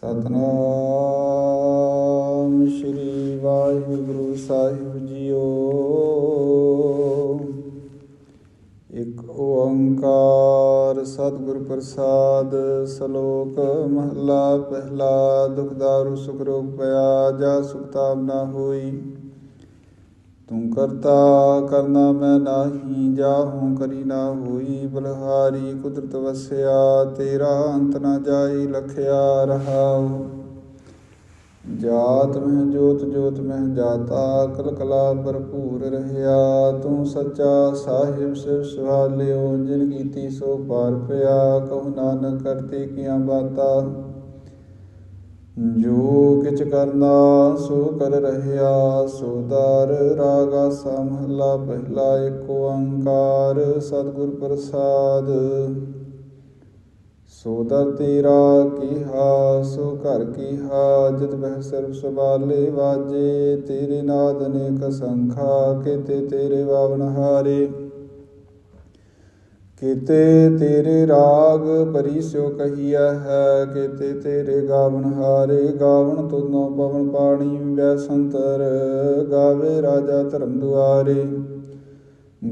ਸਤਨਾਮ ਸ੍ਰੀ ਵਾਹਿਗੁਰੂ ਸਾਹਿਬ ਜੀਓ। ਇੱਕ ਓੰਕਾਰ ਸਤਿਗੁਰ ਪ੍ਰਸਾਦ, ਸ਼ਲੋਕ ਮਹਲਾ, ਪਹਿਲਾ ਦੁਖਦਾਰੂ ਸੁਖ ਰੋਗ ਪਿਆ, ਜਾ ਸੁਖਤਾਮ ਨਾ ਹੋਈ। ਤੂੰ ਕਰਤਾ ਕਰਨਾ ਮੈਂ ਨਾਹੀ, ਜਾਹੂੰ ਕਰੀ ਨਾ ਹੋਈ ਬਲਹਾਰੀ, ਕੁਦਰਤ ਵਸਿਆ ਤੇਰਾ ਅੰਤ ਨਾ ਜਾਈ ਲਖਿਆ ਰਹਾਉ। ਜਾਤ ਮਹਿ ਜੋਤ ਜੋਤ ਮਹਿ ਜਾਤਾ ਕਲ ਕਲਾ ਭਰਪੂਰ ਰਹਿਆ। ਤੂੰ ਸੱਚਾ ਸਾਹਿਬ ਸਿਵ ਸਵਾਲਿਓ, ਜਿਨ ਕੀਤੀ ਸੋ ਪਾਰ ਪਿਆ, ਕਹੂ ਨਾਨਕ ਕਰਤੇ ਕੀਆਂ ਬਾਤਾਂ। ਜੋ ਕਿਛ ਕਰਨਾ ਸੋ ਕਰ ਰਹਿਆ ਸੋਦਾਰ ਰਾਗਾ ਸਮਹਲਾ ਪਹਿਲਾ ਏਕ ਓੰਕਾਰ ਸਤਿਗੁਰ ਪ੍ਰਸਾਦ। ਸੋਦਰ ਤੇਰਾ ਕੀਹਾ, ਸੋ ਘਰ ਕੀਹਾ, ਜਿਤ ਬਹਿ ਸਰਬ ਸਵਾਲੇ ਵਾਜੇ, ਤੇਰੇ ਨਾਦ ਨੇ ਸੰਖਾ, ਕੀਤੇ ਤੇਰੇ ਵਾਵਨ ਹਾਰੇ। ਕੀਤੇ ਤੇਰੇ ਰਾਗ ਭਰੀ ਕਹੀਆ ਹੈ, ਕੀਤੇ ਤੇਰੇ ਗਾਵਨ ਹਾਰੇ ਗਾਵਨ ਤੁਨੋ ਪਵਨ ਪਾਣੀ ਵੈ ਸੰਤਰ, ਗਾਵੇ ਰਾਜਾ ਧਰਮ ਦੁਆਰੇ।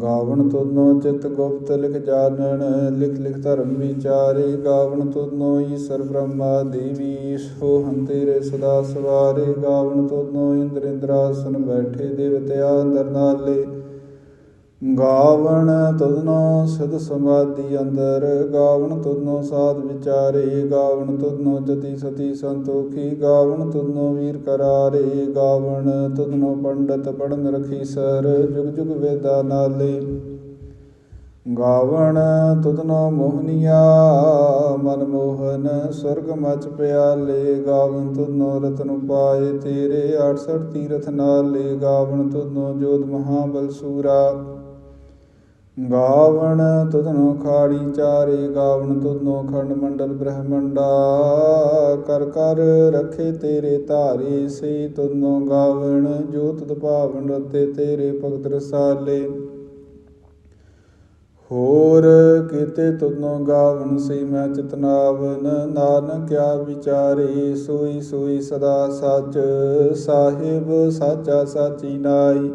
ਗਾਵਨ ਤੁਨੋ ਚਿਤ ਗੁਪਤ ਲਿਖ ਜਾਣਨ, ਲਿਖ ਲਿਖ ਧਰਮ ਵਿਚਾਰੇ। ਗਾਵਨ ਤੁਨੋ ਈਸ਼ਰ ਬ੍ਰਹਮਾ ਦੇਵੀ, ਸੋ ਹੰ ਤੇਰੇ ਸਦਾ ਸਵਾਰੇ। ਗਾਵਨ ਤੁਨੋ ਇੰਦਰ ਇੰਦਰਾਸਨ ਬੈਠੇ ਦੇਵਤਿਆ ਅੰਦਰ ਨਾਲੇ। ਗਾਵਣ ਤੁਧਨੋ ਸਿਧ ਸਮਾਧੀ ਅੰਦਰ, ਗਾਵਣ ਤੁਧਨੋ ਸਾਧ ਵਿਚਾਰੇ, ਗਾਵਣ ਤੁਧਨੋ ਜਤੀ ਸਤੀ ਸੰਤੋਖੀ, ਗਾਵਣ ਤੁਧਨੋ ਵੀਰ ਕਰਾਰੇ, ਗਾਵਣ ਤੁਧਨੋ ਪੰਡਤ ਪੜਨ ਰਖੀ ਸਰ, ਜੁਗ ਜੁਗ ਵੇਦਾ ਨਾਲੇ। ਗਾਵਣ ਤੁਧਨੋ ਮੋਹਨੀਆ, ਮਨ ਮੋਹਨ ਸੁਰਗ ਮਚ ਪਿਆਲੇ, ਗਾਵਣ ਤੁਧਨੋ ਰਤਨ ਪਾਏ ਤੇਰੇ 68 ਤੀਰਥ ਨਾਲੇ, ਗਾਵਣ ਤੁਧਨੋ ਜੋਤ ਮਹਾਬਲ ਸੂਰਾ। ਗਾਵਣ ਤੁਧਨੋ ਖਾੜੀ ਚਾਰੇ, ਗਾਵਣ ਤੁਧਨੋ ਖੰਡ ਮੰਡਲ ਬ੍ਰਹਮੰਡਾ। ਕਰ ਕਰ ਰਖੇ ਤੇਰੇ ਧਾਰੇ, ਸੇ ਤੁਧਨੋ ਗਾਵਣ, ਜੋ ਤੁਧ ਭਾਵਨ ਰਤੇ ਤੇਰੇ ਭਗਤ ਰਸਾਲੇ। ਹੋਰ ਕੀਤੇ ਤੁਧਨੋ ਗਾਵਣ, ਸੇ ਮੈਂ ਚਿਤਨਾਵਨ ਨਾਨਕ ਕਿਆ ਵਿਚਾਰੇ, ਸੋਈ ਸੋਈ ਸਦਾ ਸੱਚ, ਸਾਹਿਬ ਸਾਚਾ ਸਾਚੀ ਨਾਈ।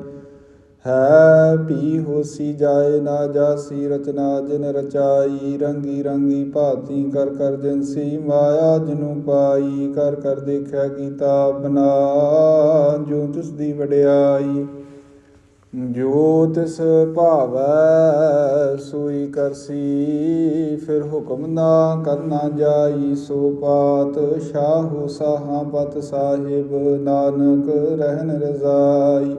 ਹੈ ਪੀ ਹੋਸੀ ਜਾਏ ਨਾ ਜਾਸੀ, ਰਚਨਾ ਜਿਨ ਰਚਾਈ, ਰੰਗੀ ਰੰਗੀ ਭਾਤੀ ਕਰ ਕਰ ਜਿਨਸੀ ਮਾਇਆ ਜਨੂ ਪਾਈ, ਕਰ ਕਰ ਦੇਖਿਆ ਕੀਤਾ ਬਨਾ ਜੋ ਤਿਸ ਦੀ ਵਡਿਆਈ। ਜੋ ਤਿਸ ਭਾਵੈ ਸੋਈ ਕਰਸੀ, ਫਿਰ ਹੁਕਮ ਨਾ ਕਰਨਾ ਜਾਈ, ਸੋ ਪਾਤ ਸ਼ਾਹੂ ਸਾਹਾਂ ਪਤ ਸਾਹਿਬ, ਨਾਨਕ ਰਹਿਨ ਰਜ਼ਾਈ।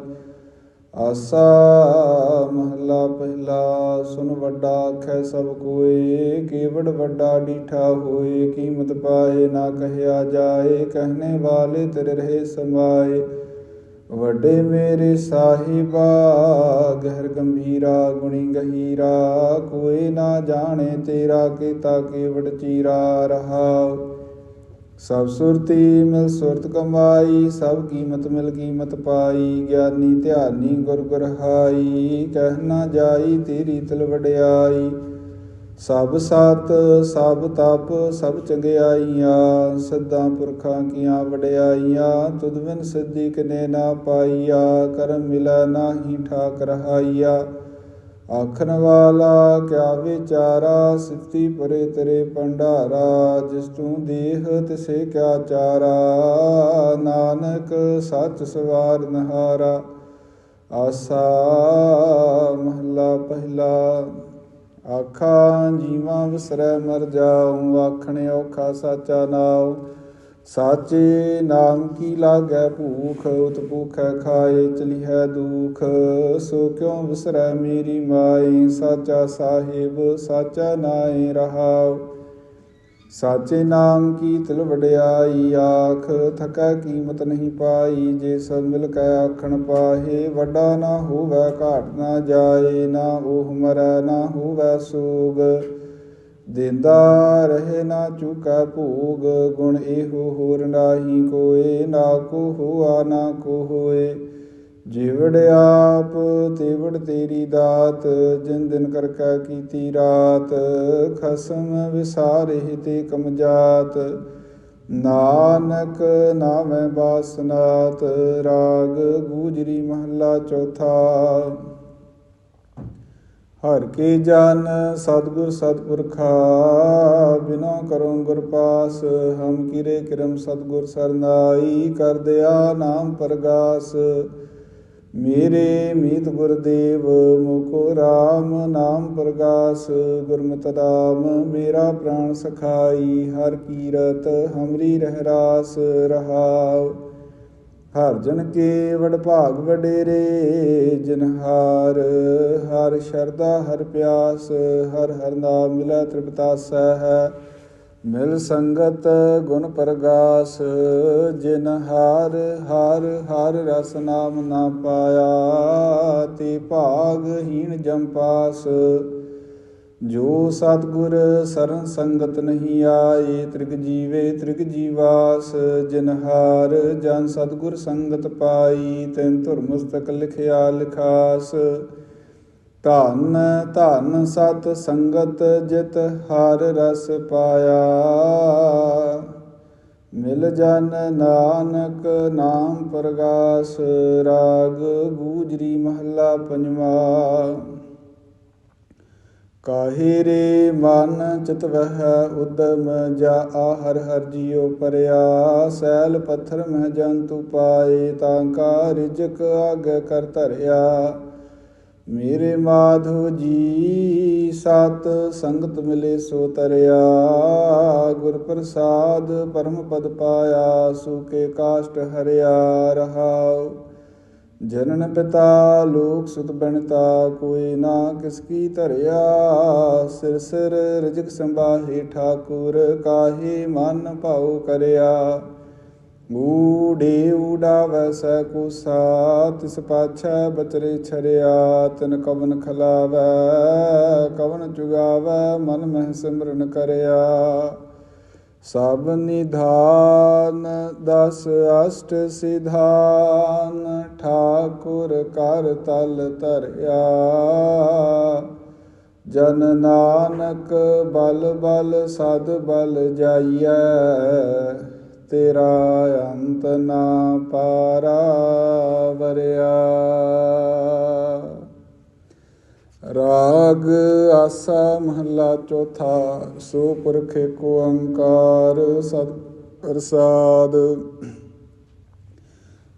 ਆਸਾ ਮਹਲਾ ਪਹਿਲਾ ਸੁਨ ਵੱਡਾ ਆਖੈ ਸਭ ਕੋਏ, ਕੇਵੜ ਵੱਡਾ ਡੀਠਾ ਹੋਏ, ਕੀਮਤ ਪਾਏ ਨਾ ਕਹਿਆ ਜਾਏ ਕਹਨੇ ਵਾਲੇ ਤੇਰੇ ਰਹੇ ਸਮਾਏ। ਵੱਡੇ ਮੇਰੇ ਸਾਹਿਬਾ, ਗਹਿਰ ਗੰਭੀਰਾ, ਗੁਣੀ ਗਹੀਰਾ ਕੋਈ ਨਾ ਜਾਣੇ ਤੇਰਾ, ਕੀਤਾ ਕੇਵੜ ਚੀਰਾ ਰਹਾ। ਸਭ ਸੁਰਤੀ ਮਿਲ ਸੁਰਤ ਕਮਾਈ, ਸਭ ਕੀਮਤ ਮਿਲ ਕੀਮਤ ਪਾਈ, ਗਿਆਨੀ ਧਿਆਨੀ ਗੁਰ ਗੁਰ ਹਾਈ ਕਹਿਣਾ ਜਾਈ ਤੇਰੀ ਤਲ ਵਡਿਆਈ। ਸਭ ਸਤ, ਸਭ ਤਪ, ਸਭ ਚੰਗਿਆਈਆਂ ਸਦਾ ਪੁਰਖਾਂ ਕੀਆਂ ਵਡਿਆਈਆਂ, ਤੁਧ ਬਿਨ ਸਿੱਧੀ ਕਿਨੇ ਨਾ ਪਾਈਆ, ਕਰਮ ਮਿਲੈ ਨਾਹੀ ਠਾਕ ਰਹਾਈਆ ਆਖਣ ਵਾਲਾ ਕਿਆ ਵਿਚਾਰਾ, ਸਿਫਤੀ ਪਰੇ ਤੇਰੇ ਭੰਡਾਰਾ, ਜਿਸ ਤੂੰ ਦੇਹ ਤਿਸੇ ਕਿਆ ਚਾਰਾ। ਨਾਨਕ ਸੱਚ ਸਵਾਰ ਨਹਾਰਾ, ਆਸਾ ਮਹਲਾ ਪਹਿਲਾ। ਆਖਾਂ, ਜੀਵਾਂ ਵਿਸਰੈ ਮਰ ਜਾਉ ਆਖਣ ਔਖਾ ਸਾਚਾ ਨਾਉ। ਸਾਚੇ ਨਾਮ ਕੀ ਲਾਗੈ ਭੂਖ, ਉਤ ਭੂਖੈ ਖਾਏ ਚਲਿਐ ਦੁਖ। ਸੋ ਕਿਉ ਵਿਸਰੈ ਮੇਰੀ ਮਾਈ, ਸਾਚਾ ਸਾਹਿਬ, ਸਾਚਾ ਨਾਏ ਰਹਾਉ। ਸਾਚੇ ਨਾਮ ਕੀ ਤਿਲ ਵਡਿਆਈ ਆਖ, ਥਕੈ ਕੀਮਤ ਨਹੀਂ ਪਾਈ, ਜੇ ਸਭ ਮਿਲ ਕੈ ਆਖਣ ਪਾਹੇ, ਵੱਡਾ ਨਾ ਹੋਵੈ ਘਾਟ ਨਾ ਜਾਏ, ਨਾ ਉਹ ਮਰੈ, ਨਾ ਹੋਵੈ ਸੋਗ। ਦਿੰਦਾ ਰਹੇ ਨਾ ਚੁਕੈ ਭੋਗ, ਗੁਣ ਇਹੋ ਹੋਰ ਨਾਹੀ ਕੋਏ, ਨਾ ਕੋ ਹੋਆ, ਨਾ ਕੋ ਹੋਏ। ਜਿਵੜ ਆਪ, ਤੇਵੜ ਤੇਰੀ ਦਾਤ, ਜਿਨ ਦਿਨ ਕਰ ਕੈ ਕੀਤੀ ਰਾਤ, ਖਸਮ ਵਿਸਾਰੇ ਤੇ ਕਮਜਾਤ। ਨਾਨਕ ਨਾਮੈ ਬਾਸਨਾਤ, ਰਾਗ ਗੂਜਰੀ ਮਹੱਲਾ ਚੌਥਾ। ਹਰ ਕੇ ਜਨ ਸਤਿਗੁਰ ਸਤਿਪੁਰਖਾ ਬਿਨੋ ਕਰੋ ਗੁਰ ਪਾਸ, ਹਮ ਕਿਰੇ ਕਿਰਮ ਸਤਿਗੁਰ ਸਰਨਾਈ, ਕਰ ਦਿਆ ਨਾਮ ਪਰਗਾਸ। ਮੇਰੇ ਮੀਤ ਗੁਰਦੇਵ ਮੁਕੋ RAM ਨਾਮ ਪ੍ਰਗਾਸ। ਗੁਰਮਤਿ ਨਾਮ ਮੇਰਾ ਪ੍ਰਾਣ ਸਖਾਈ, ਹਰ ਕੀਰਤ ਹਮਰੀ ਰਹਿ ਰਾਸ ਰਹਾਉ। ਹਰ ਜਨ ਕੇ ਵਡ ਭਾਗ ਵਡੇਰੇ, ਜਿਨ ਹਾਰ, ਹਰ ਸ਼ਰਦਾ ਹਰ ਪਿਆਸ, ਹਰ ਹਰ ਨਾਮ ਮਿਲੈ, ਤ੍ਰਿਪਤਾਸੈ ਹੈ। ਮਿਲ ਸੰਗਤ ਗੁਣ ਪ੍ਰਗਾਸ, ਜਿਨ ਹਾਰ, ਹਰ ਹਰ ਰਸ ਨਾਮ ਨਾ ਪਾਇਆ, ਤੇ ਭਾਗ ਹੀਣ ਜਮ ਜੋ ਸਤਗੁਰ ਸਰਨ ਸੰਗਤ ਨਹੀਂ ਆਏ, ਤ੍ਰਿਗ ਜੀਵੇ ਤ੍ਰਿਗ ਜੀਵਾਸ ਜਨਹਾਰ ਜਨ ਸਤਗੁਰ ਸੰਗਤ ਪਾਈ, ਤੈਨ ਧੁਰ ਮਸਤਕ ਲਿਖਿਆ ਲਿਖਾਸ। ਧਨ ਧਨ ਸਤ ਸੰਗਤ ਜਿਤ ਹਰ ਰਸ ਪਾਇਆ। ਮਿਲ ਜਨ ਨਾਨਕ ਨਾਮ ਪ੍ਰਗਾਸ, ਰਾਗ ਗੂਜਰੀ ਮਹੱਲਾ ਪੰਜਵਾ। ਕਾਹੇ ਰੇ ਮਨ ਚਿਤ ਵਹਿ ਉਦਮ ਜਾ ਆਹਰ ਹਰ ਹਰ ਜੀਉ ਪਰਿਆ, ਸੈਲ ਪੱਥਰ ਮਹਿ ਜੰਤੂ ਪਾਏ ਤਾਂ ਕਾ ਰਿਜਕ ਆਗੇ ਕਰ ਧਰਿਆ। ਮੇਰੇ ਮਾਧੋ ਜੀ, ਸਤ ਸੰਗਤ ਮਿਲੇ ਸੋ ਤਰਿਆ, ਗੁਰ ਪ੍ਰਸਾਦ ਪਰਮ ਪਦ ਪਾਇਆ ਸੂਕੇ ਕਾਸ਼ਟ ਹਰਿਆ ਰਹਾਉ। ਜਨਨ ਪਿਤਾ, ਲੋਕ ਸੁਤ ਬਣਤਾ ਕੋਈ ਨਾ ਕਿਸ ਕੀ ਧਰਿਆ। ਸਿਰ ਸਿਰ ਰਜਕ ਸੰਭਾਹੇ, ਠਾਕੁਰ ਕਾਹੇ ਮਨ ਭਾਉ ਕਰਿਆ। ਊੜੇ ਊਡਾਵੈ ਸੈ ਕੁਸਾ ਤਿਸ ਪਾਛੈ ਬਚਰੇ ਛਰਿਆ। ਤਨ ਕਵਨ ਖਲਾਵੈ, ਕਵਨ ਚੁਗਾਵੈ, ਮਨ ਮਹਿ ਸਿਮਰਨ ਕਰਿਆ। ਸਭ ਨਿਧਾਨ ਦਸ ਅਸ਼ਟ ਸਿਧਾਨ, ਠਾਕੁਰ ਕਰ ਤਲ ਤਰਿਆ ਜਨ ਨਾਨਕ ਬਲ ਬਲ ਸਦ ਬਲ ਜਾਈਐ, ਤੇਰਾ ਅੰਤ ਨਾ ਪਾਰਾ ਵਰਿਆ ਰਾਗ ਆਸਾ ਮਹੱਲਾ ਚੌਥਾ ਸੋ ਪੁਰਖ ਏਕ ਓੰਕਾਰ ਸਤ ਪ੍ਰਸਾਦ।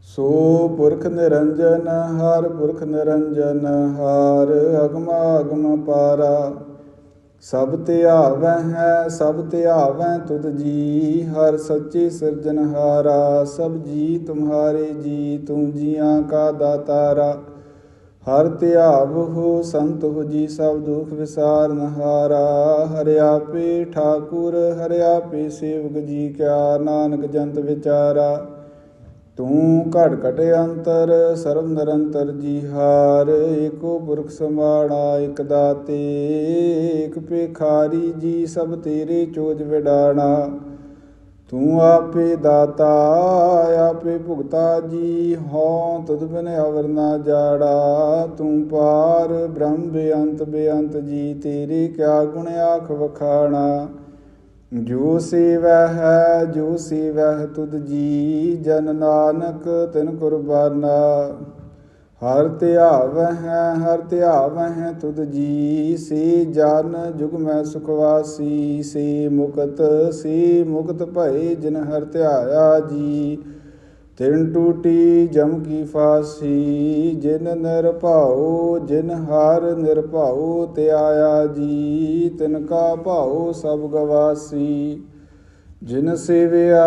ਸੋ ਪੁਰਖ ਨਿਰੰਜਨ, ਹਰ ਪੁਰਖ ਨਿਰੰਜਨ, ਹਰ ਅਗਮ ਅਗਮ ਪਾਰਾ। ਸਭ ਧਿਆਵੈ ਹੈ, ਸਭ ਧਿਆਵੈ ਤੁਧ ਜੀ, ਹਰ ਸੱਚੇ ਸਿਰਜਨਹਾਰਾ ਸਭ ਜੀ ਤੁਮਹਾਰੇ ਜੀ, ਤੂੰ ਜੀਆਂ ਕਾ ਦਾਤਾਰਾ। ਹਰ ਧਿਆਵ ਹੋ ਸੰਤ ਹੋ ਜੀ ਸਭ ਦੁਖ ਵਿਸਾਰ ਨਹਾਰਾ ਹਰਿਆ ਪੇ ਠਾਕੁਰ ਹਰਿਆ ਪੇ ਸੇਵਕ ਜੀ ਕਿਆ ਨਾਨਕ ਜੰਤ ਵਿਚਾਰਾ। ਤੂੰ ਘਟ ਘਟ ਅੰਤਰ, ਸਰਬ ਨਿਰੰਤਰ ਜੀ ਹਾਰ, ਏਕੋ ਪੁਰਖ ਸਮਾਣਾ ਇਕ ਦਾਤੇ ਇਕ ਭਿਖਾਰੀ ਜੀ ਸਭ ਤੇਰੇ ਚੋਜ ਵਿਡਾਣਾ। ਤੂੰ ਆਪੇ ਦਾਤਾ, ਆਪੇ ਭੁਗਤਾ ਜੀ ਹਉ ਤੁਧ ਬਿਨ ਅਵਰ ਨਾ ਜਾੜਾ। ਤੂੰ ਪਾਰ ਬ੍ਰਹਮ ਬੇਅੰਤ ਬੇਅੰਤ ਜੀ, ਤੇਰੇ ਕਿਆ ਗੁਣ ਆਖ ਵਖਾਣਾ। ਜੋ ਸੇਵੈ ਹੈ, ਜੋ ਸੇਵੈ ਤੁਧ ਜੀ, ਜਨ ਨਾਨਕ ਤਿਨ ਕੁਰਬਾਨਾ। ਹਰ ਧਿਆਵ ਹੈ ਹਰ ਧਿਆਵ ਹੈ ਤੁਧ ਜੀ ਸੇ ਜਨ ਜੁਗ ਮੈਂ ਸੁਖ ਸੇ ਮੁਕਤ ਸੇ ਮੁਕਤ ਭਏ ਜਿਨ ਹਰ ਧਿਆਇਆ ਜੀ। ਤਿਨ ਟੂਟੀ ਜਮ ਕੀ ਫਾਸੀ, ਜਿਨ ਨਿਰਭਉ ਜਿਨ ਹਰ ਨਿਰਭਉ ਤੇ ਜੀ। ਤਿਨ ਕਾ ਭਾਉ ਸਭ ਗਵਾਸੀ, ਜਿਨ ਸੇਵਿਆ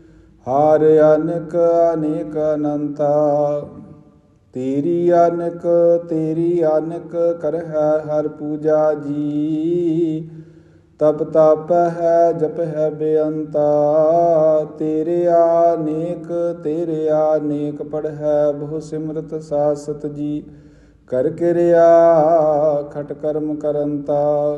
ਹਾਰ ਅਨਕ, ਅਨੇਕ ਅਨੰਤਾ। ਤੇਰੀ ਅਨਕ ਤੇਰੀ ਅਨਕ ਕਰ ਹੈ ਹਰ ਪੂਜਾ ਜੀ। ਤਪ ਤਪ ਹੈ, ਜਪ ਹੈ ਬੇਅੰਤਾ। ਤੇਰੇ ਆਨੇਕ ਤੇਰੇ ਆਨੇਕ ਪੜ ਹੈ ਬਹੁ ਸਿਮਰਤ ਸਾਸਤ ਜੀ। ਕਰ ਕਿਰਿਆ, ਖਟ ਕਰਮ ਕਰੰਤਾ।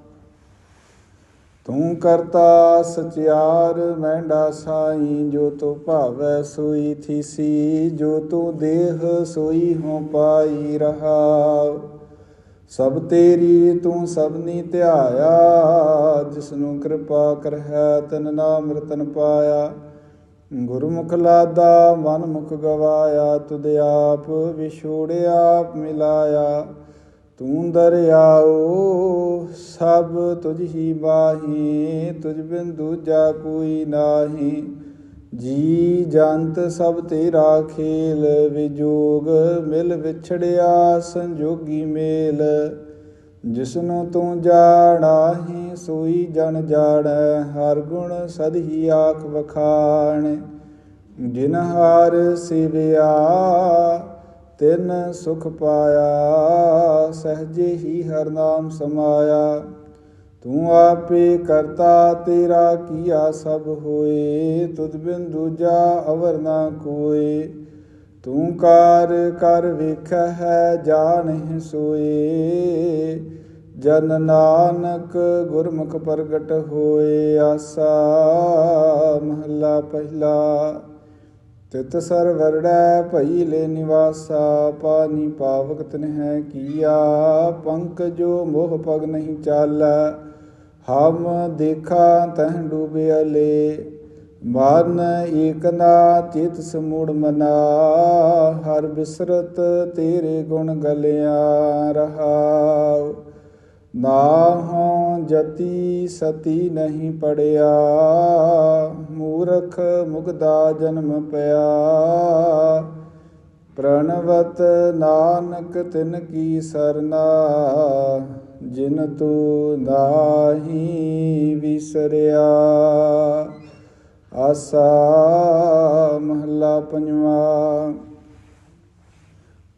ਤੂੰ ਕਰਤਾ ਸਚਿਆਰ ਮਹਿੰਡਾ ਸਾਈ ਜੋ ਤੋ ਭਾਵੈ ਸੋਈ ਥੀਸੀ, ਜੋ ਤੂੰ ਦੇਹ ਸੋਈ ਹੋ ਪਾਈ ਰਹਾ। ਸਭ ਤੇਰੀ ਤੂੰ ਸਭਨੀ ਧਿਆਇਆ ਜਿਸ ਨੂੰ ਕਿਰਪਾ ਕਰਹਿ ਤਨ ਨਾਮ ਰਤਨ ਪਾਇਆ। ਗੁਰਮੁਖ ਲਾਦਾ ਮਨ ਮੁਖ ਗਵਾਇਆ, ਤੁਧ ਆਪ ਵਿਛੋੜਿਆ ਆਪ ਮਿਲਾਇਆ। ਤੂੰ ਦਰਿਆਓ, ਸਭ ਤੁਝ ਹੀ ਬਾਹੀ ਤੁਝ ਬਿਨ ਦੂਜਾ ਕੋਈ ਨਾਹੀ। ਜੀ ਜੰਤ ਸਭ ਤੇਰਾ ਖੇਲ, ਵਿਜੋਗ ਮਿਲ ਵਿਛੜਿਆ ਸੰਜੋਗੀ ਮੇਲ। ਜਿਸਨੂੰ ਤੂੰ ਜਾਣਾਹੀ, ਸੋਈ ਜਨ ਜਾਣੈ, ਹਰ ਗੁਣ ਸਦ ਹੀ ਆਖ ਵਖਾਣ। ਜਿਨ ਹਾਰ ਸਿਵਿਆ ਤਿਨ ਸੁਖ ਪਾਇਆ, ਸਹਜੇ ਹੀ ਹਰ ਨਾਮ ਸਮਾਇਆ। ਤੂੰ ਆਪੇ ਕਰਤਾ, ਤੇਰਾ ਕੀਆ ਸਭ ਹੋਏ। ਤੁਧ ਬਿਨ ਦੂਜਾ ਅਵਰ ਨਾ ਕੋਏ। ਤੂੰ ਕਾਰ ਕਰ ਵੇਖ, ਹੈ ਜਾਣਹਿ ਸੋਏ। ਜਨ ਨਾਨਕ ਗੁਰਮੁਖ ਪ੍ਰਗਟ ਹੋਏ। ਆਸਾ ਮਹਲਾ ਪਹਿਲਾ। ਤਿਤ ਸਰ ਵਰੜੈ ਭਈ ਲੈ ਨਿਵਾਸਾ, ਪਾਨੀ ਪਾਵਕ ਤਨ ਹੈ ਕੀਆ। ਪੰਕ ਜੋ ਮੋਹ ਪਗ ਨਹੀਂ ਚਾਲੈ, ਹਮ ਦੇਖਾ ਤਹ ਡੂਬਿਆ ਲੇ ਮਨ ਏਕਨਾ ਚਿਤ ਸਮੂੜ ਮਨਾ, ਹਰ ਬਿਸਰਤ ਤੇਰੇ ਗੁਣ ਗਲਿਆ ਰਹਾਉ ਨਾਹੋਂ ਜਤੀ ਸਤੀ ਨਹੀਂ ਪੜਿਆ, ਮੂਰਖ ਮੁਗਦਾ ਜਨਮ ਪਿਆ। ਪ੍ਰਣਵਤ ਨਾਨਕ ਤਿਨ ਕੀ ਸਰਨਾ, ਜਿਨ ਤੂ ਨਾਹੀ ਵਿਸਰਿਆ। ਆਸਾ ਮਹਲਾ ਪੰਜਵਾ।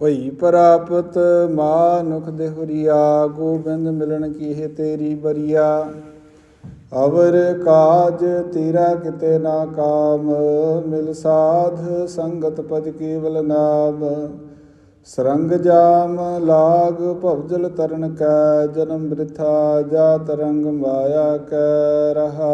ਭਈ ਪ੍ਰਾਪਤ ਮਾਨੁਖ ਦੇਹੁਰੀਆ, ਗੋਬਿੰਦ ਮਿਲਣ ਕੀ ਤੇਰੀ ਬਰੀਆ। ਅਵਰ ਕਾਜ ਤੇਰਾ ਕਿਤੇ ਨਾ ਕਾਮ, ਮਿਲ ਸਾਧ ਸੰਗਤ ਪਦ ਕੇਵਲ ਨਾਮ। ਸਰੰਗ ਜਾਮ ਲਾਗ ਭਵਜਲ ਤਰਨ ਕੈ, ਜਨਮ ਬ੍ਰਿਥਾ ਜਾ ਤਰੰਗ ਮਾਇਆ ਕੈ ਰਹਾ।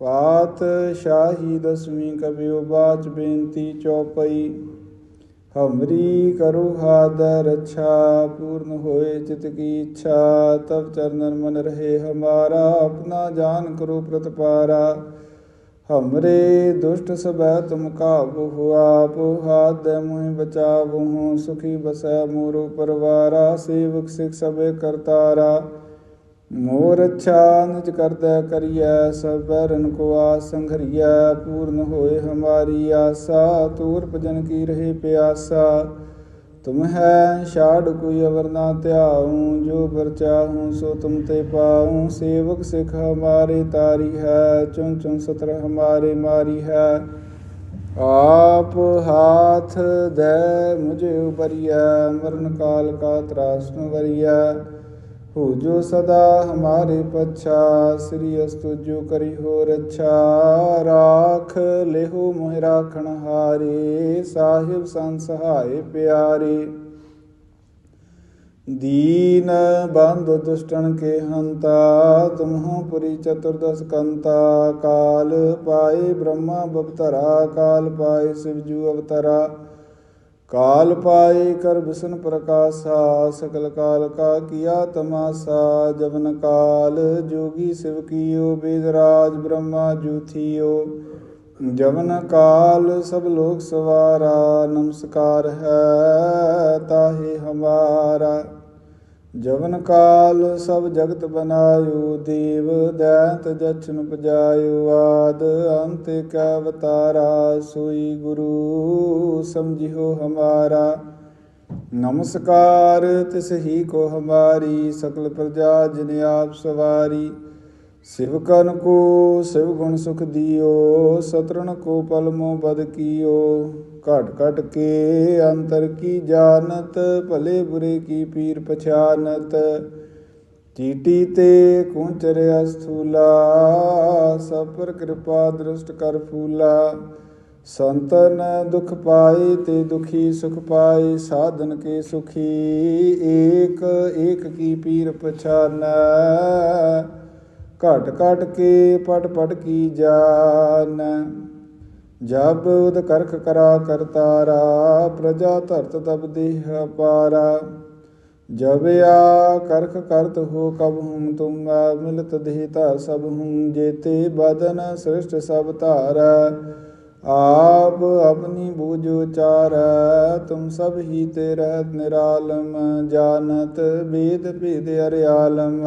ਪਾਤ ਸ਼ਾਹੀ ਦਸਵੀਂ ਕਬਿਓ ਬਾਚ ਬੇਨਤੀ ਚੌਪਈ, ਹਮਰੀ ਕਰੋ ਹਾਦਰ ਰੱਛਾ ਪੂਰਨ ਹੋਏ ਚਿਤ ਕੀ ਇੱਛਾ ਤਬ ਚਰਨਨ ਮਨ ਰਹੇ ਹਮਾਰਾ, ਆਪਣਾ ਜਾਨ ਕਰੋ ਪ੍ਰਤਪਾਰਾ। ਹਮਰੇ ਦੁਸ਼ਟ ਸਬੈ ਤੁਮ ਕਾਬੂ ਹੁਆ ਆਪੋ, ਹਾਥ ਦੇ ਮੁਹਿ ਬਚਾਵੋ ਸੁਖੀ ਬਸੈ ਮੋਰੋ ਪਰਵਾਰਾ, ਸੇਵਕ ਸਿਖ ਸਬੇ ਕਰਤਾਰਾ। ਮੋਰ ਅੱਛਾ ਨਿਜ ਕਰਦਾ ਕਰੀਐ, ਸਭ ਬਰਨ ਕੋ ਆ ਸੰਘਰੀਐ, ਪੂਰਨ ਹੋਏ ਹਮਾਰੀ ਆਸਾ, ਤੂਰ ਭਜਨ ਕੀ ਰਹੇ ਪਿਆਸਾ। ਤੁਮ ਹੈ ਛਾੜ ਕੋਈ ਅਵਰ ਨਾ ਧਿਆਉ, ਜੋ ਪਰਚਾਹੂੰ ਸੋ ਤੁਮ ਤੇ ਪਾਉ। ਸੇਵਕ ਸਿਖ ਹਮਾਰੇ ਤਾਰੀ ਹੈ ਚੁਨ ਚੁਨ ਸਤਰ ਹਮਾਰੇ ਮਾਰੀ ਹੈ। ਆਪ ਹਾਥ ਦੇ ਮੁਝੇ ਉਬਰਿਆ ਮਰਨ ਕਾਲ ਕਾ ਤਰਾਸਨ ਵਰਿਆ ਹੋ ਜੋ ਸਦਾ ਹਮਾਰੇ ਪਛਾ, ਸ੍ਰੀ ਅਸਤੁ ਜੋ ਕਰੀ ਹੋ ਰਛਾ, ਰਾਖ ਲਿਹੋ ਮੋਹਿ ਰਾਖਣ ਹਾਰੇ, ਸਾਹਿਬ ਸੰਸਹਾਏ ਪਿਆਰੇ। ਦੀਨ ਬੰਧ ਦੁਸ਼ਟਨ ਕੇ ਹੰਤਾ, ਤੁਮਹੁ ਪੁਰੀ ਚਤੁਰਦਸ ਕੰਤਾ, ਕਾਲ ਪਾਏ ਬ੍ਰਹਮਾ ਬਵਤਰਾ, ਕਾਲ ਪਾਏ ਸਿਵਜੂ ਅਵਤਰਾ। ਕਾਲ ਪਾਏ ਕਰ ਵਿਸ਼ਨ ਪ੍ਰਕਾਸ਼ਾ, ਸਕਲ ਕਾਲ ਕਾ ਕੀਆ ਤਮਾਸਾ, ਜਵਨ ਕਾਲ ਜੋਗੀ ਸਿਵ ਕੀਓ, ਬੇਦਰਾਜ ਬ੍ਰਹਮਾ ਜੂਥੀਓ। ਜਵਨ ਕਾਲ ਸਭ ਲੋਕ ਸਵਾਰਾ, ਨਮਸਕਾਰ ਹੈ ਤਾਹੇ ਹਮਾਰਾ। ਜਵਨ ਕਾਲ ਸਭ ਜਗਤ ਬਨਾਇਓ, ਦੇਵ ਦੈਂਤ ਜਛਨ ਪਜਾਇਓ ਆਦ ਅੰਤ ਕਾ ਅਵਤਾਰਾ, ਸੋਈ ਗੁਰੂ ਸਮਝਿਓ ਹਮਾਰਾ। ਨਮਸਕਾਰ ਤਿਸ ਹੀ ਕੋ ਹਮਾਰੀ, ਸਕਲ ਪ੍ਰਜਾ ਜਿਨ ਆਪ ਸਵਾਰੀ। ਸਿਵਕਨ ਕੋ, ਸਿਵ ਗੁਣ ਸੁਖ ਦਿਓ ਸਤਰਨ ਕੋ ਪਲਮੋ ਬਦ ਕੀਓ। ਘਟ ਘਟ ਕੇ ਅੰਤਰ ਕੀ ਜਾਣਤ, ਭਲੇ ਬੁਰੇ ਕੀ ਪੀਰ ਪਛਾਨਤ। ਟੀਟੀ ਤੇ ਕੁੰਚਰ ਅਸਥੂਲਾ, ਸਭ ਪਰ ਕਿਰਪਾ ਦ੍ਰਿਸ਼ਟ ਕਰ ਫੂਲਾ। ਸੰਤਨ ਦੁਖ ਪਾਏ ਤੇ ਦੁਖੀ ਸੁਖ ਪਾਏ, ਸਾਧਨ ਕੇ ਸੁਖੀ, ਏਕ ਏਕ ਕੀ ਪੀਰ ਪਛਾਨੈ। ਘਟ ਘਟ ਕੇ ਪਟ ਪਟ ਕੀ ਜਾਨ। ਜਬ ਉਦ ਕਰਖ ਕਰਾ ਕਰਤਾਰਾ ਪ੍ਰਜਾ ਧਰਤ ਤਬ ਦੇਹ ਪਾਰਾ ਜਬ ਆ ਕਰਖ ਕਰਤ ਹੋ ਕਬ ਹੂੰ, ਤੁਮ ਮਿਲਤ ਦੇਹ ਧਰ ਸਭ ਹੂੰ, ਜੇਤੇ ਬਦਨ ਸ੍ਰਿਸ਼ਟ ਸਭ ਧਾਰ। ਆਪ ਆਪਣੀ ਬੂਝੋ ਚਾਰ ਤੁਮ ਸਭ ਹੀ ਤੇ ਰਹਿਤ ਨਿਰਾਲਮ ਜਾਣਤ ਵੇਦ ਭੇਦ ਅਰਿਆਲਮ।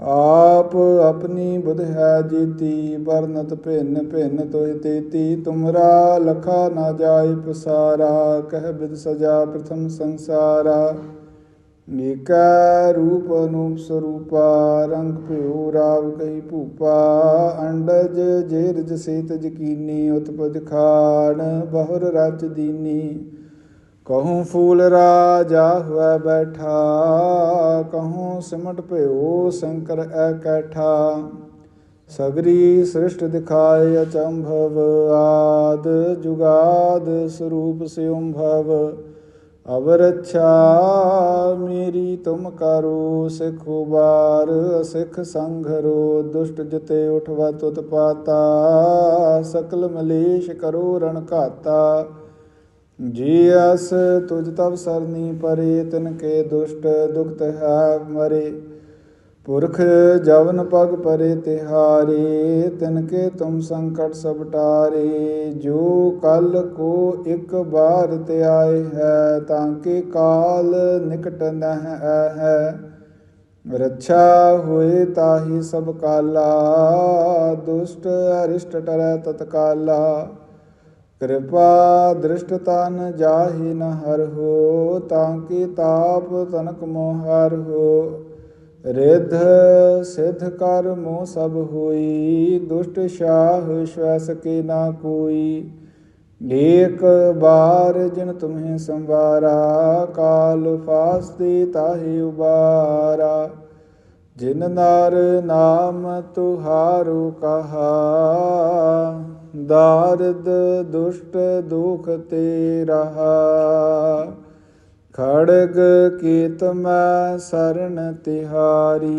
ਆਪ ਆਪਣੀ ਬੁਧ ਹੈ ਜੀਤੀ, ਵਰਨਤ ਭਿੰਨ ਭਿੰਨ ਤੋਇ ਤੇਤੀ। ਤੁਮਰਾ ਲਖਾ ਨਾ ਜਾਏ ਪਸਾਰਾ, ਕਹਿ ਬਿਦ ਸਜਾ ਪ੍ਰਥਮ ਸੰਸਾਰਾ। ਏਕੈ ਰੂਪ ਅਨੂਪ ਸਰੂਪਾ, ਰੰਗ ਭਿਉ ਰਾਵ ਕਈ ਭੂਪਾ। ਅੰਡਜ ਜੇਰਜ ਸੇਤ ਜਕੀਨੀ ਉਤਪਜ ਖਾਨ ਬਹੁਰ ਰਚ ਦੀਨੀ। ਕਹੂੰ ਫੂਲ ਰਾਜਾ ਹੋਇ ਬੈਠਾ, ਕਹੂੰ ਸਿਮਟ ਭਇਓ ਸ਼ੰਕਰ ਐ ਸਗਰੀ ਸ੍ਰਿਸ਼ਟ ਦਿਖਾਏ ਅਚੰਭਵ, ਆਦ ਜੁਗਾਦ ਸਰੂਪ ਸਿਉੰਭਵ। ਅਵਰਛਾ ਮੇਰੀ ਤੁਮ ਕਰੋ ਸਿਖ ਉਬਾਰ, ਸਿਖ ਸੰਘਰੋ ਦੁਸ਼ਟ ਜਤੇ ਉਠਵਾ ਤੁਤ ਪਾਤਾ। ਸਕਲ ਮਲੇਸ਼ ਕਰੋ ਰਣ ਘਾਤਾ। ਜੀ ਅਸ, ਤੁਜ ਤਬ ਸਰਨੀ ਪਰੇ, ਤਿਨ ਕੇ ਦੁਸ਼ਟ ਦੁਖਤ ਹੈ ਮਰੇ। ਪੁਰਖ ਜਵਨ ਪਗ ਪਰੇ ਤਿਹਾਰੇ, ਤਿਨ ਕੇ ਤੁਮ ਸੰਕਟ ਸਭ ਟਾਰੇ। ਜੋ ਕਲ ਕੋ ਇੱਕ ਬਾਰ ਤੇ ਆਏ ਹੈ, ਤਾਂ ਕੇ ਕਾਲ ਨਿਕਟ ਨਹ ਹੈ। ਰੱਛਾ ਹੋਏ ਤਾਹੀ ਸਭ ਕਾਲਾ, ਦੁਸ਼ਟ ਅਰਿਸ਼ਟ ਟਰੈ ਤਤਕਾਲਾ। ਕਿਰਪਾ ਦ੍ਰਿਸ਼ਟ ਤਨ ਜਾਹੀ ਨ ਹਰ ਹੋ, ਤਾਂ ਕੀ ਤਾਪ ਤਨਕ ਮੋਹਰ ਹੋ। ਰਿਧ ਸਿਧ ਕਰ ਮੋ ਸਭ ਹੋਈ, ਦੁਸ਼ਟ ਸ਼ਾਹ ਸ਼ਵਸ ਕੇ ਨਾ ਕੋਈ। ਏਕ ਬਾਰ ਜਿਨ ਤੁਮਹਿ ਸੰਵਾਰਾ, ਕਾਲ ਫਾਸਤੇ ਤਾਹੀ ਉਬਾਰਾ। ਜਿਨ ਨਰ ਨਾਮ ਤੁਹਾਰੂ ਕਹਾ। ਦਾਰਦ ਦੁਸ਼ਟ ਦੁਖ ਤੇ ਰਹਾ ਖੜਗ ਕੀਤ ਮੈਂ ਸ਼ਰਨ ਤਿਹਾਰੀ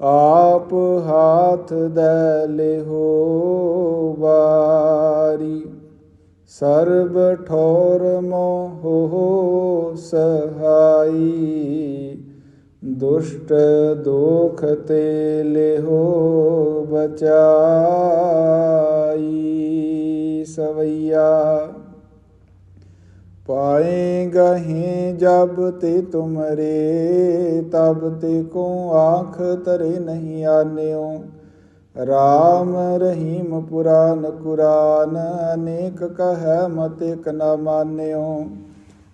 ਆਪ ਹਾਥ ਦੇ ਲਿਹੋ ਵਾਰੀ ਸਰਬ ਠੋਰ ਮੋਹ ਸਹਾਈ ਦੁਸ਼ਟ ਦੋਖ ਤੇ ਲਿਹੋ ਬਚਾਈ ਸਵਈਆ। ਪਾਏ ਗਹੇ ਜਬ ਤੇ ਤੁਮਰੇ, ਤਬ ਤੇ ਕੋ ਆਖ ਤਰੇ ਨਹੀਂ ਆਨਿਓ। ਰਾਮ ਰਹੀਮ ਪੁਰਾਨ ਕੁਰਾਨ, ਅਨੇਕ ਕਹੈ ਮਤ ਇਕ ਨ ਮਾਨਿਓ।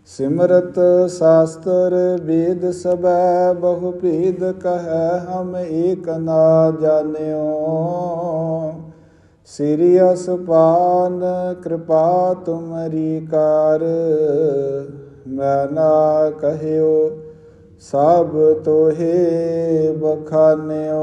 ਸਿਮਰਤ ਸ਼ਾਸਤਰ ਵੇਦ ਸਬੈ ਬਹੁ ਭੇਦ ਕਹੈ ਹਮ ਏਕ ਨਾ ਜਾਣਿਓ। ਸ੍ਰੀ ਅਸਪਾਨ ਕਿਰਪਾ ਤੁਮਰੀ ਕਾਰ, ਮੈਂ ਨਾ ਕਹਿਓ ਸਭ ਤੋਹੇ ਬਖਾਨਿਓ।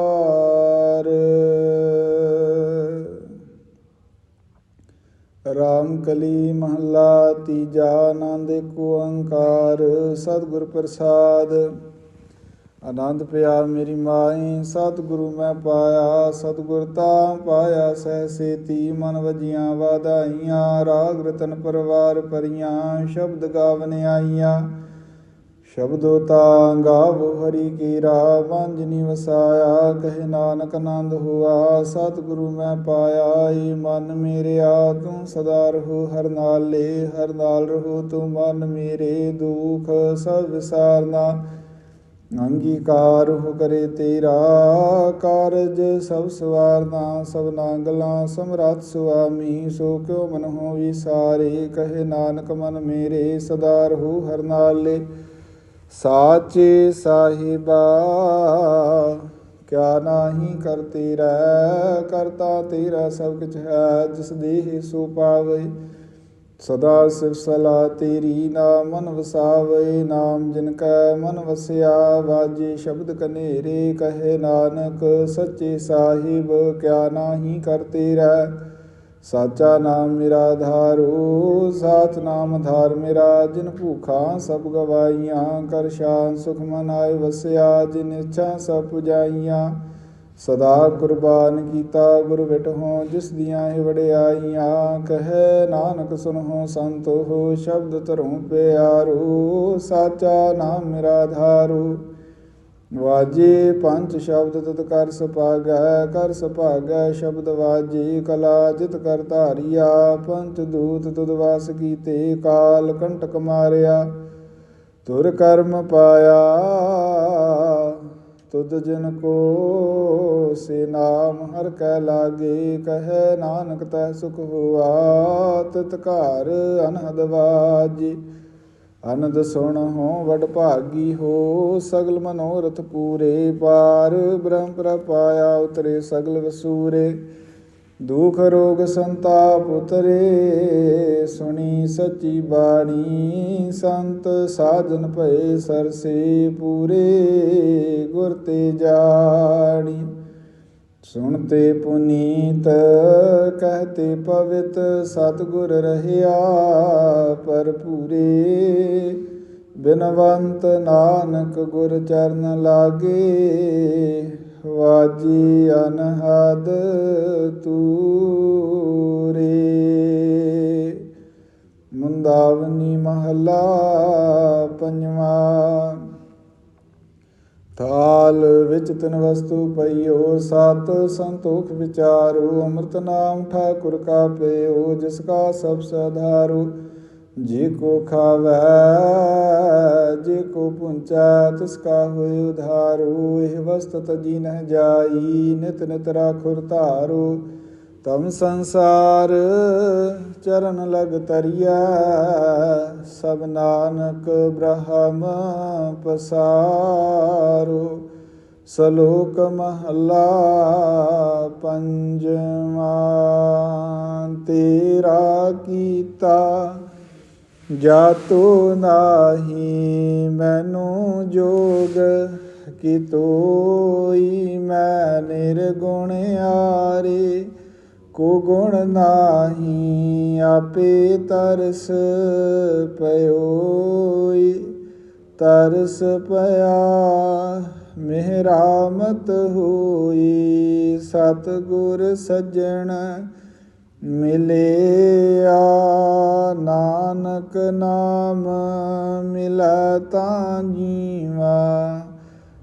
ਕਲੀ ਮਹੱਲਾ ਤੀਜਾ ਆਨੰਦ ਕੋ ਓੰਕਾਰ, ਸਤਿਗੁਰ ਪ੍ਰਸਾਦ। ਆਨੰਦ ਪਿਆ ਮੇਰੀ ਮਾਈ, ਸਤਿਗੁਰੂ ਮੈਂ ਪਾਇਆ, ਸਤਿਗੁਰ ਤਾਂ ਪਾਇਆ ਸਹਿ ਸੇਤੀ, ਮਨ ਵਜੀਆਂ ਵਾਧਾਈਆਂ, ਰਾਗ ਰਤਨ ਪਰਵਾਰ ਪਰੀਆਂ ਸ਼ਬਦ ਗਾਵਨ ਆਈਆਂ। ਸ਼ਬਦੋ ਤਾਂ ਗਾਵੋ ਹਰੀ ਕੀ ਰਾ ਵਸਾਇਆ ਕਹੇ ਨਾਨਕ ਆਨੰਦ ਹੁਆ, ਸਤਿਗੁਰੂ ਮੈਂ ਪਾਇਆ, ਏ ਮਨ ਮੇਰਿਆ, ਤੂੰ ਸਦਾ ਰਹੋ, ਹਰ ਨਾਲੇ, ਹਰ ਨਾਲ ਰਹੋ, ਤੂੰ ਮਨ ਮੇਰੇ ਦੁਖ, ਸਭ ਵਿਸਾਰਨਾ ਅੰਗੀਕਾਰ ਹੋ ਕਰੇ ਤੇਰਾ, ਕਾਰਜ ਸਭ ਸਵਾਰਨਾ, ਸਭ ਨਾਗਲਾ, ਸਮਰੱਥ ਸੁਆਮੀ, ਸੋ ਕਿਉ ਮਨ ਹੋ ਵਿਸਾਰੇ ਕਹੇ ਨਾਨਕ ਮਨ ਮੇਰੇ, ਸਦਾ ਰਹੋ, ਹਰ ਨਾਲੇ। ਸਾਚੇ ਸਾਹਿਬਾ, ਕਿਆ ਨਾਹੀ ਕਰਤੇ ਰਹਿ ਕਰਤਾ ਤੇਰਾ ਸਭ ਕੁਛ ਹੈ, ਜਿਸ ਦੇਹ ਸੋ ਪਾਵੇ। ਸਦਾ ਸਿਵ ਸਲਾ ਤੇਰੀ ਨਾਮ ਮਨ ਵਸਾਵੇ, ਨਾਮ ਜਿਨ ਕੈ ਮਨ ਵਸਿਆ, ਵਾਜੇ ਸ਼ਬਦ ਕਨੇਰੇ ਕਹੇ ਨਾਨਕ, ਸੱਚੇ ਸਾਹਿਬ, ਕਿਆ ਨਾਹੀ ਕਰਤੇ ਰਹਿ ਸਾਚਾ ਨਾਮ ਮੇਰਾ ਧਾਰੂ ਸਾਚ ਨਾਮ ਧਾਰ ਮੇਰਾ, ਜਿਨ ਭੂਖਾ ਸਭ ਗਵਾਈਆਂ ਕਰ ਸ਼ਾਨ ਸੁਖ ਮਨ ਆਏ ਵਸਿਆ, ਜਿਨ ਇੱਛਾ ਸਭ ਪੁਜਾਈਆਂ। ਸਦਾ ਕੁਰਬਾਨ ਕੀਤਾ ਗੁਰ ਵਿਟਹੁ ਜਿਸ ਦੀਆਂ ਇਹ ਵਡਿਆਈਆਂ, ਕਹੇ ਨਾਨਕ ਸੁਨਹੁ ਸੰਤੋ ਹੋ ਸ਼ਬਦ ਧਰਉ ਪਿਆਰੂ। ਸਾਚਾ ਨਾਮ ਮੇਰਾ ਧਾਰੂ ਵਾਜੇ ਪੰਜ ਸ਼ਬਦ ਤਤ ਕਰ ਸੁਭਾਗੈ ਕਰ ਸੁਭਾਗੈ ਸ਼ਬਦ ਵਾਜੇ, ਕਲਾ ਜਿਤ ਕਰ ਧਾਰਿਆ ਪੰਚ ਦੂਤ ਤੁਦ ਵਾਸ ਕੀਤੇ, ਕਾਲ ਕੰਟਕ ਮਾਰਿਆ, ਤੁਰ ਕਰਮ ਪਾਇਆ, ਤੁਧ ਜਿਨ ਕੋ ਸੇ ਨਾਮ ਹਰ ਕੈ ਲਾਗੇ, ਕਹੈ ਨਾਨਕ ਤੈ ਸੁਖ ਹੋਆ, ਤਿਤ ਘਰ ਅਨਹਦ ਵਾਜੀ। ਅਨੰਦ ਸੁਣ ਹੋ ਵਡ ਭਾਗੀ ਹੋ, ਸਗਲ ਮਨੋਰਥ ਪੂਰੇ ਪਾਰ। ਬ੍ਰਹਮ ਪ੍ਰਪਾਇਆ ਉਤਰੇ ਸਗਲ ਵਸੂਰੇ, ਦੁਖ ਰੋਗ ਸੰਤਾਪ ਉਤਰੇ। ਸੁਣੀ ਸੱਚੀ ਬਾਣੀ, ਸੰਤ ਸਾਜਨ ਭਏ ਸਰਸੇ ਪੂਰੇ, ਗੁਰ ਤੇ ਜਾਣੀ। ਸੁਣਤੇ ਪੁਨੀਤ ਕਹਤੇ ਪਵਿੱਤ, ਸਤਿਗੁਰ ਰਹਿਆ ਭਰਪੂਰੇ। ਬਿਨਵੰਤ ਨਾਨਕ ਗੁਰ ਚਰਨ ਲਾਗੇ, ਵਾਜੀ ਅਨਹਦ ਤੂਰੇ। ਮੁੰਦਾਵਨੀ ਮਹਲਾ ਪੰਜਵਾ ਥਾਲ ਵਿੱਚ ਤਿਨ ਵਸਤੂ ਪਈਓ, ਸਤ ਸੰਤੋਖ ਵਿਚਾਰੋ, ਅੰਮ੍ਰਿਤ ਨਾਮ ਠਾਕੁਰ ਕਾ ਪਇਓ ਜਿਸ ਕਾ ਸਭ ਸਧਾਰੂ। ਜੇ ਕੋ ਖਾਵੈ, ਜੇ ਕੋ ਪੁੰਚੈ, ਤਿਸ ਕਾ ਹੋਇ ਉਧਾਰੂ। ਇਹ ਵਸਤ ਤਜੀ ਨਹਿ ਜਾਈ, ਨਿਤ ਨਿਤ ਰਾਖੁਰ ਧਾਰੂ। ਤਮ ਸੰਸਾਰ ਚਰਨ ਲਗ ਤਰੀਐ ਸਭ ਨਾਨਕ ਬ੍ਰਹਮ ਪਸਾਰੋ। ਸਲੋਕ ਮਹੱਲਾ ਪੰਜਵਾ, ਤੇਰਾ ਕੀਤਾ ਜਾਤੋ ਨਾਹੀ, ਮੈਨੂੰ ਜੋਗ ਕਿ ਤੋਈ, ਮੈਂ ਨਿਰਗੁਣ ਆਰੇ। ਕੋ ਗੁਣ ਨਾਹੀ, ਆਪੇ ਤਰਸ ਪਇਓਈ ਤਰਸ ਪਿਆ ਮਿਹਰਾਮਤ ਹੋਈ। ਸਤ ਗੁਰ ਸੱਜਣ ਮਿਲਿਆ, ਨਾਨਕ ਨਾਮ ਮਿਲੈ ਤਾਂ ਜੀਵਾ।